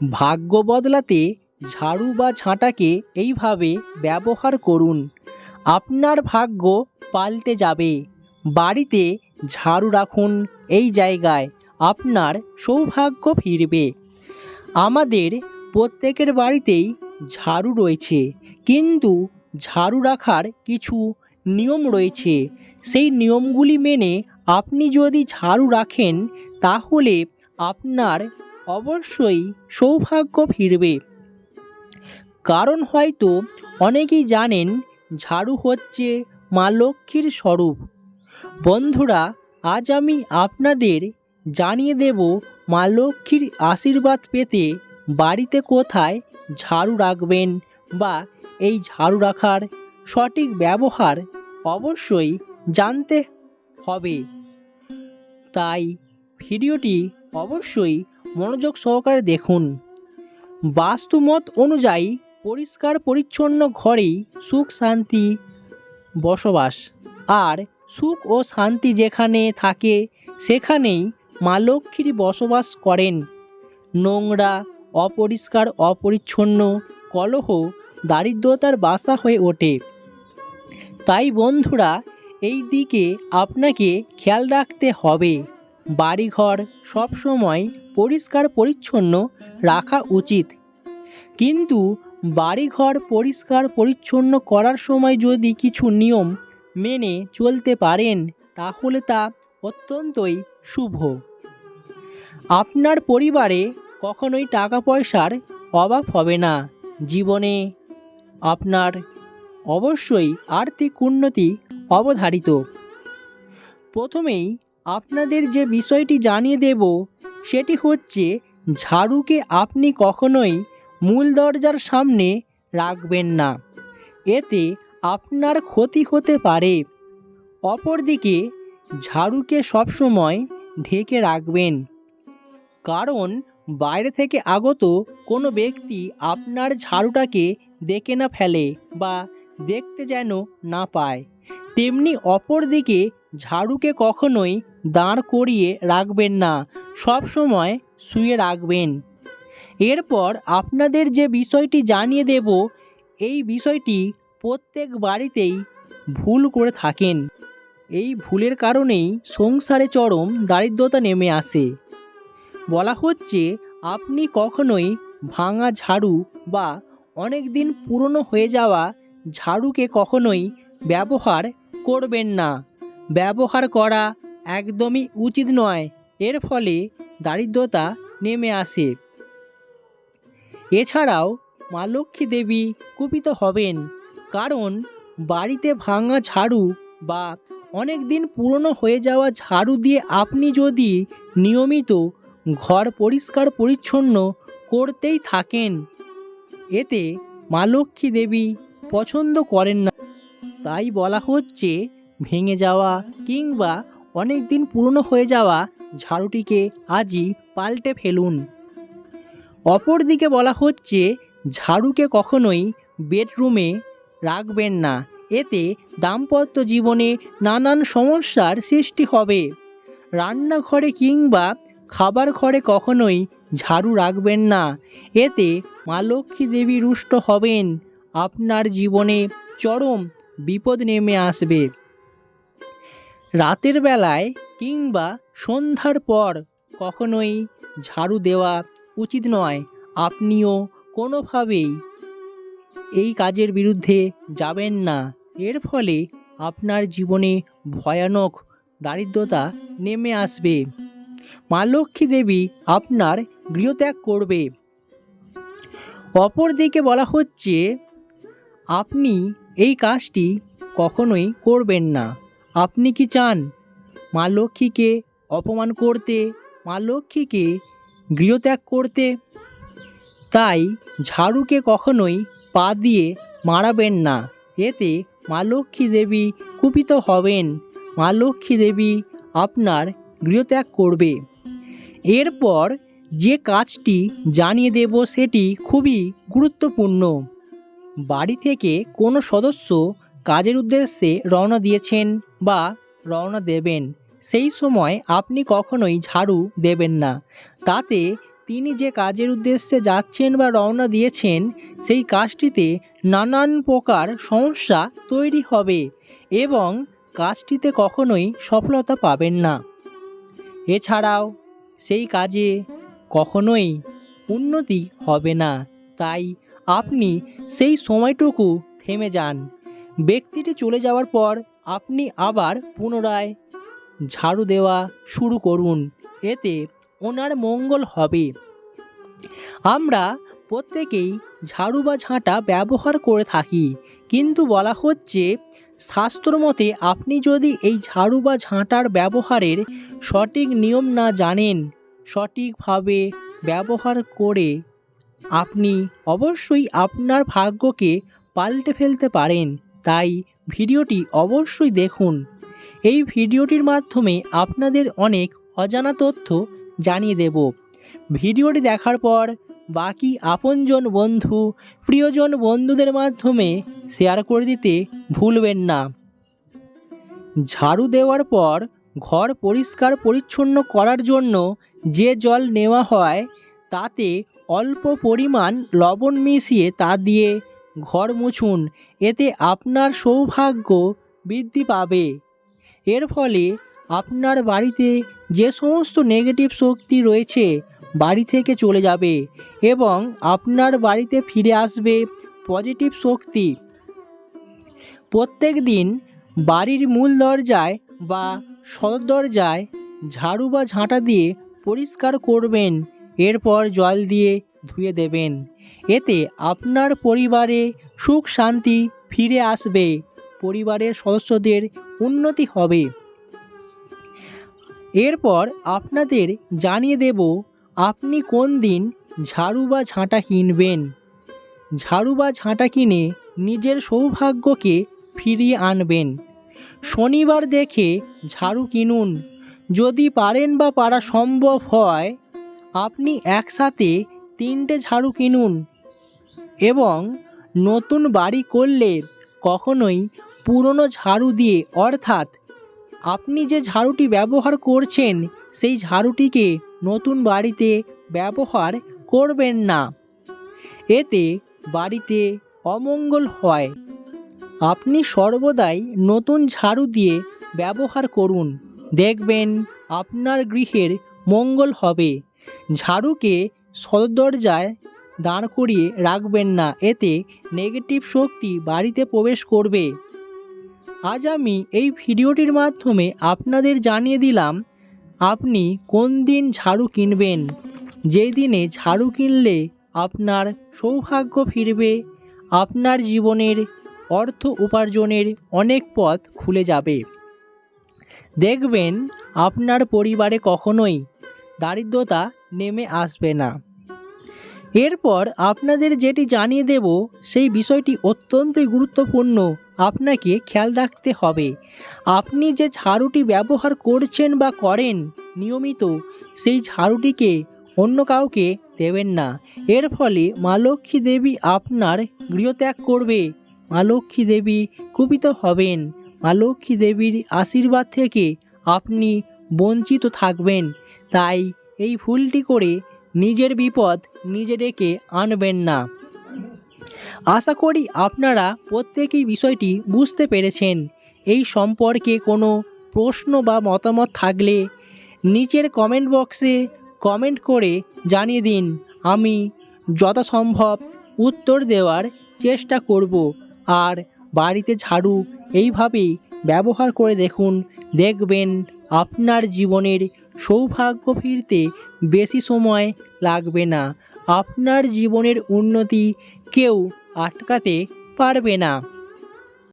ভাগ্য বদলাতে ঝাড়ু বা ঝাঁটাকে এইভাবে ব্যবহার করুন। আপনার ভাগ্য পাল্টে যাবে। বাড়িতে ঝাড়ু রাখুন এই জায়গায়, আপনার সৌভাগ্য ফিরবে। আমাদের প্রত্যেকের বাড়িতেই ঝাড়ু রয়েছে, কিন্তু ঝাড়ু রাখার কিছু নিয়ম রয়েছে। সেই নিয়মগুলি মেনে আপনি যদি ঝাড়ু রাখেন, তাহলে আপনার অবশ্যই সৌভাগ্য ফিরবে। কারণ হয়তো অনেকেই জানেন, ঝাড়ু হচ্ছে মা লক্ষ্মীর স্বরূপ। বন্ধুরা, আজ আমি আপনাদের জানিয়ে দেব মা লক্ষ্মীর আশীর্বাদ পেতে বাড়িতে কোথায় ঝাড়ু রাখবেন বা এই ঝাড়ু রাখার সঠিক ব্যবহার অবশ্যই জানতে হবে। তাই ভিডিওটি অবশ্যই মনোযোগ সহকারে দেখুন। বাস্তুমত অনুযায়ী পরিষ্কার পরিচ্ছন্ন ঘরেই সুখ শান্তি বসবাস। আর সুখ ও শান্তি যেখানে থাকে, সেখানেই মা লক্ষ্মীর বসবাস করেন। নোংরা, অপরিষ্কার, অপরিচ্ছন্ন, কলহ, দারিদ্রতার বাসা হয়ে ওঠে। তাই বন্ধুরা, এই দিকে আপনাকে খেয়াল রাখতে হবে। বাড়িঘর সবসময় পরিষ্কার পরিচ্ছন্ন রাখা উচিত। কিন্তু বাড়িঘর পরিষ্কার পরিচ্ছন্ন করার সময় যদি কিছু নিয়ম মেনে চলতে পারেন, তাহলে তা অত্যন্তই শুভ। আপনার পরিবারে কখনোই টাকা পয়সার অভাব হবে না। জীবনে আপনার অবশ্যই আর্থিক উন্নতি অবধারিত। প্রথমেই আপনাদের যে বিষয়টি জানিয়ে দেব, সেটি হচ্ছে ঝাড়ুকে আপনি কখনোই মূল দরজার সামনে রাখবেন না। এতে আপনার ক্ষতি হতে পারে। অপরদিকে, ঝাড়ুকে সবসময় ঢেকে রাখবেন। কারণ, বাইরে থেকে আগত কোনো ব্যক্তি আপনার ঝাড়ুটাকে দেখে না ফেলে বা দেখতে যেন না পায়। তেমনি অপরদিকে ঝাড়ুকে কখনোই দাঁড় করিয়ে রাখবেন না, সব সময় শুয়ে রাখবেন। এরপর আপনাদের যে বিষয়টি জানিয়ে দেব, এই বিষয়টি প্রত্যেক বাড়িতেই ভুল করে থাকেন। এই ভুলের কারণেই সংসারে চরম দারিদ্রতা নেমে আসে। বলা হচ্ছে, আপনি কখনোই ভাঙা ঝাড়ু বা অনেক দিন পুরনো হয়ে যাওয়া ঝাড়ুকে কখনোই ব্যবহার করবেন না। ব্যবহার করা একদমই উচিত নয়। এর ফলে দারিদ্রতা নেমে আসে। এছাড়াও মা লক্ষ্মী দেবী কুপিত হবেন কারণ বাড়িতে ভাঙা ঝাড়ু বা অনেক দিন পুরনো হয়ে যাওয়া ঝাড়ু দিয়ে আপনি যদি নিয়মিত ঘর পরিষ্কার পরিচ্ছন্ন করতেই থাকেন, এতে মা লক্ষ্মী দেবী পছন্দ করেন না। তাই বলা হচ্ছে ভেঙে যাওয়া কিংবা অনেক দিন পুরনো হয়ে যাওয়া ঝাড়ুটিকে আজই পাল্টে ফেলুন। অপরদিকে বলা হচ্ছে, ঝাড়ুকে কখনোই বেডরুমে রাখবেন না। এতে দাম্পত্য জীবনে নানান সমস্যার সৃষ্টি হবে। রান্নাঘরে কিংবা খাবার ঘরে কখনোই ঝাড়ু রাখবেন না। এতে মা লক্ষ্মী দেবী রুষ্ট হবেন। আপনার জীবনে চরম বিপদ নেমে আসবে। রাতের বেলায় কিংবা সন্ধ্যার পর কখনোই ঝাড়ু দেওয়া উচিত নয়। আপনিও কোনোভাবেই এই কাজের বিরুদ্ধে যাবেন না। এর ফলে আপনার জীবনে ভয়ানক দারিদ্রতা নেমে আসবে। মা লক্ষ্মী দেবী আপনার গৃহত্যাগ করবে। অপরদিকে বলা হচ্ছে, আপনি এই কাজটি কখনোই করবেন না। আপনি কি চান? মা লক্ষ্মীকে অপমান করতে, মা লক্ষ্মীকে গৃহত্যাগ করতে? তাই ঝাড়ুকে কখনোই পা দিয়ে মারাবেন না। এতে মা লক্ষ্মী দেবী কুপিত হবেন। মা লক্ষ্মী দেবী আপনার গৃহত্যাগ করবে। এরপর যে কাজটি জানিয়ে দেব সেটি খুবই গুরুত্বপূর্ণ। বাড়ি থেকে কোনো সদস্য কাজের উদ্দেশ্যে রওনা দিয়েছেন বা রওনা দেবেন, সেই সময় আপনি কখনোই ঝাড়ু দেবেন না। তাতে তিনি যে কাজের উদ্দেশ্যে যাচ্ছেন বা রওনা দিয়েছেন, সেই কাজটিতে নানান প্রকার সমস্যা তৈরি হবে এবং কাজটিতে কখনোই সফলতা পাবেন না। এছাড়াও সেই কাজে কখনোই উন্নতি হবে না, তাই আপনি সেই সময়টুকু থেমে যান। ব্যক্তিটি চলে যাওয়ার পর আপনি আবার পুনরায় ঝাড়ু দেওয়া শুরু করুন। এতে ওনার মঙ্গল হবে। আমরা প্রত্যেকেই ঝাড়ু বা ঝাঁটা ব্যবহার করে থাকি, কিন্তু বলা হচ্ছে, শাস্ত্র মতে আপনি যদি এই ঝাড়ু বা ঝাঁটার ব্যবহারের সঠিক নিয়ম না জানেন, সঠিকভাবে ব্যবহার করে আপনি অবশ্যই আপনার ভাগ্যকে পাল্টে ফেলতে পারেন। তাই ভিডিওটি অবশ্যই দেখুন। এই ভিডিওটির মাধ্যমে আপনাদের অনেক অজানা তথ্য জানিয়ে দেব। ভিডিওটি দেখার পর বাকি আপনজন বন্ধু, প্রিয়জন বন্ধুদের মাধ্যমে শেয়ার করে দিতে ভুলবেন না। ঝাড়ু দেওয়ার পর ঘর পরিষ্কার পরিচ্ছন্ন করার জন্য যে জল নেওয়া হয়, তাতে অল্প পরিমাণ লবণ মিশিয়ে তা দিয়ে ঘর মুছুন, এতে আপনার সৌভাগ্য বৃদ্ধি পাবে। এর ফলে আপনার বাড়িতে যে সমস্ত নেগেটিভ শক্তি রয়েছে, বাড়ি থেকে চলে যাবে এবং আপনার বাড়িতে ফিরে আসবে পজিটিভ শক্তি। প্রত্যেক দিন বাড়ির মূল দরজায় বা সদর দরজায় ঝাড়ু বা ঝাঁটা দিয়ে পরিষ্কার করবেন এরপর জল দিয়ে ধুয়ে দেবেন। এতে আপনার পরিবারে সুখ শান্তি ফিরে আসবে। পরিবারের সদস্যদের উন্নতি হবে। এরপর আপনাদের জানিয়ে দেব আপনি কোন দিন ঝাড়ু বা ঝাঁটা কিনবেন। ঝাড়ু বা ঝাঁটা কিনে নিজের সৌভাগ্যকে ফিরিয়ে আনবেন। শনিবার দেখে ঝাড়ু কিনুন। যদি পারেন বা পারা সম্ভব হয় আপনি একসাথে তিনটে ঝাড়ু কিনুন এবং নতুন বাড়ি করলে কখনোই পুরনো ঝাড়ু দিয়ে, অর্থাৎ আপনি যে ঝাড়ুটি ব্যবহার করছেন, সেই ঝাড়ুটিকে নতুন বাড়িতে ব্যবহার করবেন না। এতে বাড়িতে অমঙ্গল হয়। আপনি সর্বদাই নতুন ঝাড়ু দিয়ে ব্যবহার করুন। দেখবেন আপনার গৃহের মঙ্গল হবে। ঝাড়ুকে সদরদরজায় দাঁড় করিয়ে রাখবেন না, এতে নেগেটিভ শক্তি বাড়িতে প্রবেশ করবে। আজ আমি এই ভিডিওটির মাধ্যমে আপনাদের জানিয়ে দিলাম, আপনি কোন দিন ঝাড়ু কিনবেন? যেই দিনে ঝাড়ু কিনলে আপনার সৌভাগ্য ফিরবে, আপনার জীবনের অর্থ উপার্জনের অনেক পথ খুলে যাবে। দেখবেন, আপনার পরিবারে কখনোই দারিদ্রতা নেমে আসবে না। এরপর আপনাদের যেটি জানিয়ে দেব, সেই বিষয়টি অত্যন্তই গুরুত্বপূর্ণ। আপনাকে খেয়াল রাখতে হবে। আপনি যে ঝাড়ুটি ব্যবহার করছেন বা করেন, নিয়মিত সেই ঝাড়ুটিকে অন্য কাউকে দেবেন না। এর ফলে মা লক্ষ্মী দেবী আপনার গৃহত্যাগ করবে। মা লক্ষ্মী দেবী কুপিত হবেন। মা লক্ষ্মী দেবীর আশীর্বাদ থেকে আপনি বঞ্চিত থাকবেন। তাই এই ভুলটি করে নিজের বিপদ নিজে ডেকে আনবেন না। আশা করি আপনারা প্রত্যেকেই বিষয়টি বুঝতে পেরেছেন। এই সম্পর্কে কোনো প্রশ্ন বা মতামত থাকলে নিচের কমেন্ট বক্সে কমেন্ট করে জানিয়ে দিন। আমি যথাসম্ভব উত্তর দেওয়ার চেষ্টা করব। আর বাড়িতে ঝাড়ু এইভাবেই ব্যবহার করে দেখুন, দেখবেন আপনার জীবনের সৌভাগ্য ফিরতে বেশি সময় লাগবে না। আপনার জীবনের উন্নতি কেউ আটকাতে পারবে না।